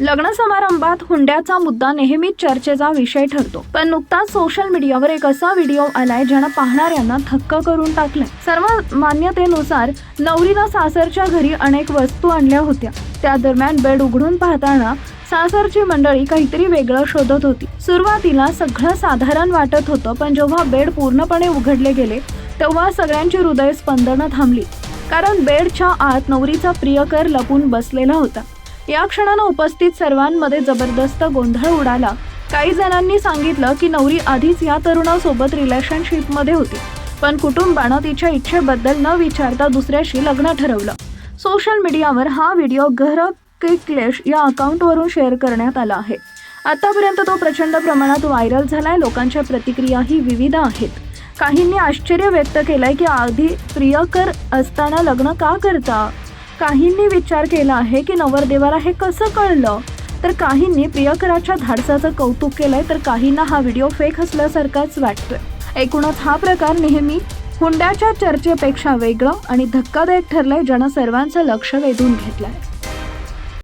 लग्न समारंभात हुंड्याचा मुद्दा नेहमीच चर्चेचा विषय ठरतो. पण नुकताच सोशल मीडियावर एक असा व्हिडिओ आलाय ज्यानं पाहणाऱ्यांना थक्क करून टाकलंय. सर्व मान्यतेनुसार नवरीला सासरच्या घरी अनेक वस्तू आणल्या होत्या. त्या दरम्यान बेड उघडून पाहताना सासरची मंडळी काहीतरी वेगळं शोधत होती. सुरुवातीला सगळं साधारण वाटत होतं पण जेव्हा बेड पूर्णपणे उघडले गेले तेव्हा सगळ्यांची हृदय स्पंदनं थांबली. कारण बेडच्या आत नवरीचा प्रियकर लपून बसलेला होता. या क्षणानं उपस्थित सर्वांमध्ये जबरदस्त गोंधळ उडाला. काही जणांनी सांगितलं की नवरी आधीच या तरुणासोबत रिलेशनशिपमध्ये होती पण कुटुंबानं तिच्या इच्छेबद्दल न विचारता दुसऱ्याशी लग्न ठरवलं. सोशल मीडियावर हा व्हिडिओ घर क्लेश या अकाउंटवरून शेअर करण्यात आला आहे. आतापर्यंत तो प्रचंड प्रमाणात व्हायरल झालाय लोकांच्या प्रतिक्रियाही विविध आहेत. काहींनी आश्चर्य व्यक्त केलंय की आधी प्रियकर असताना लग्न का करता? काहींनी विचार केला आहे की नवरदेवाला हे कसं कळलं? तर काहींनी प्रियकराच्या धाडसाचं कौतुक केलंय तर काहींना हा व्हिडिओ फेक असल्यासारखाच वाटतोय. एकूणच हा प्रकार नेहमी हुंड्याच्या चर्चेपेक्षा वेगळं आणि धक्कादायक ठरलंय ज्यानं सर्वांचं लक्ष वेधून घेतलंय.